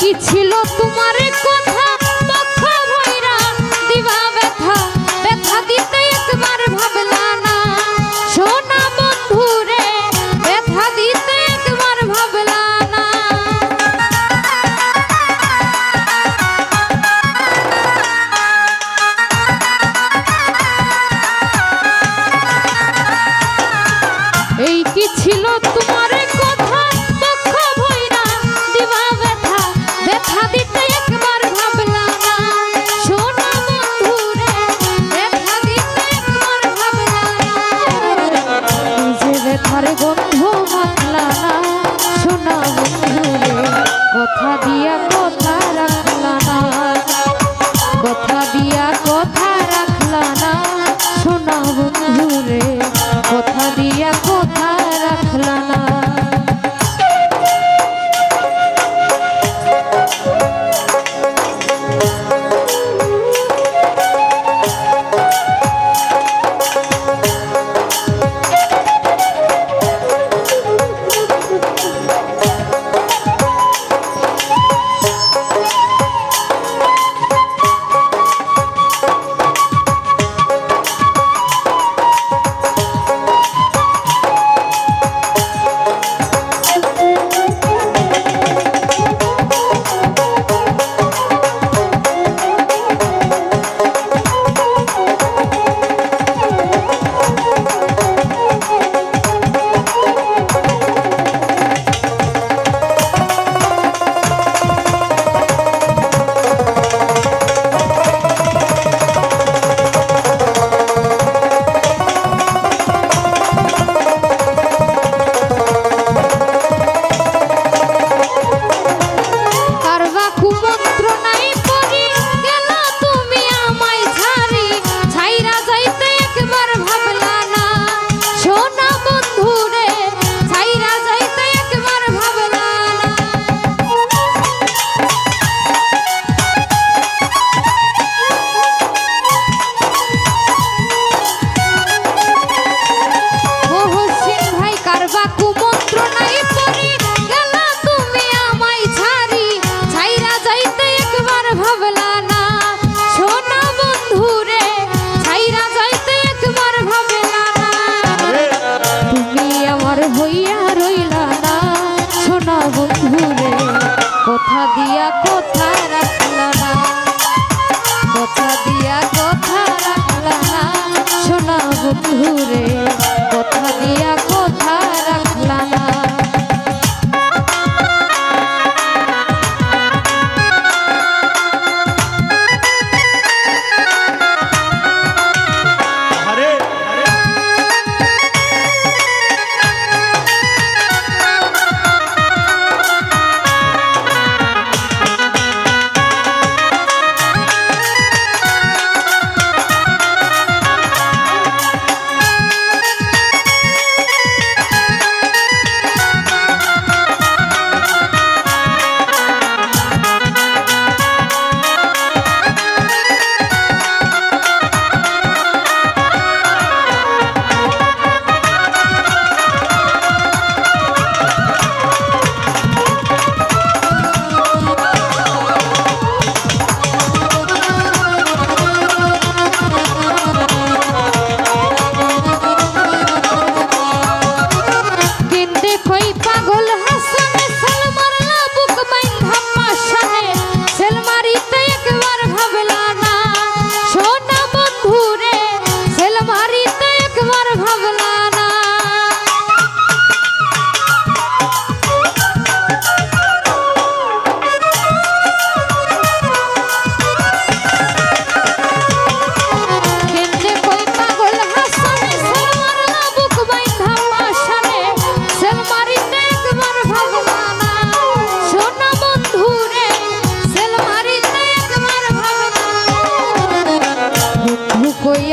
কি ছিল তোমার কথা? পক্ষ ভৈরা, দিবা ব্যথা। ব্যথা দিতে একবার ভাবলা না। সোনা বন্ধু রে ব্যথা দিতে একবার ভাবলা না। এই কি ছিল তোমার